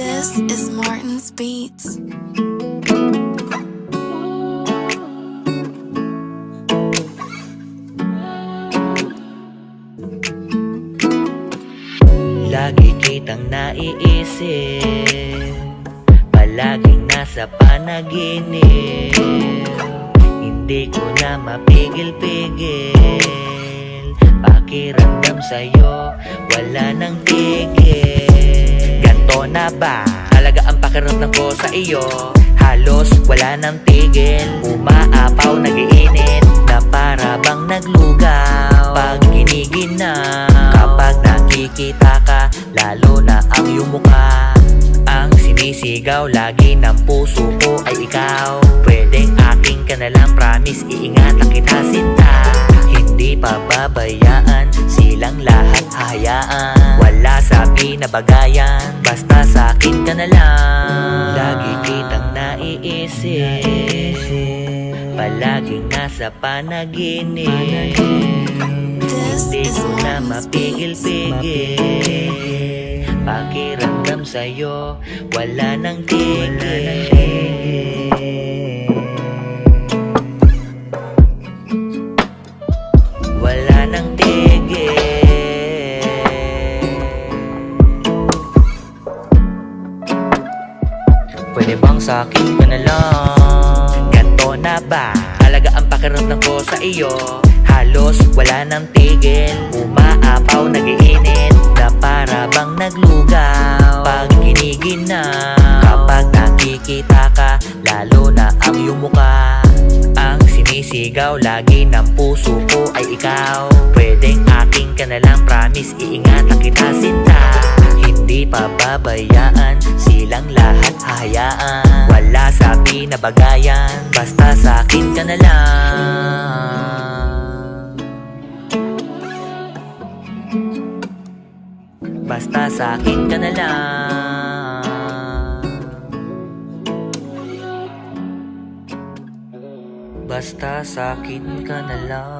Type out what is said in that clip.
This is Martin's Beats. Lagi kitang naiisip. Palaging nasa panaginip. Hindi ko na mapigil-pigil. Pakiramdam sa'yo Wala nang tigil na ba? Talaga ang pakiramdam ko sa iyo. Halos wala nang tigil. Umaapaw, nagiinit Na para bang naglugaw. Pag kinigin na Kapag nakikita ka Lalo na ang iyong mukha. Ang sinisigaw lagi ng puso ko ay ikaw. Pwedeng aking ka na lang Promise iingat lang kita sinta. Hindi pa babayaan Silang lahat hahayaan Wala sa pinabagayan Basta sa akin ka na lang. Lagi kitang naiisip. Palaging nasa panaginip. Hindi ko na mapigil-pigil. Pakiramdam sa'yo Wala nang tigil Pwede bang sa akin ka na lang? Ganto na ba? Talaga ang pakiramdam ko sa iyo. Halos wala nang tigil. Umaapaw, nagiinit. Na para bang naglugaw. Pag kinigin na Kapag nakikita ka Lalo na ang iyong mukha. Ang sinisigaw lagi ng puso ko ay ikaw. Pwedeng aking ka na lang Promise iingat lang kita sinta Hindi pa babayaan Silang lahat hahayaan. Wala sa pinabagayan Basta sa akin ka na lang. Basta sa akin ka na lang. Basta sa akin ka na lang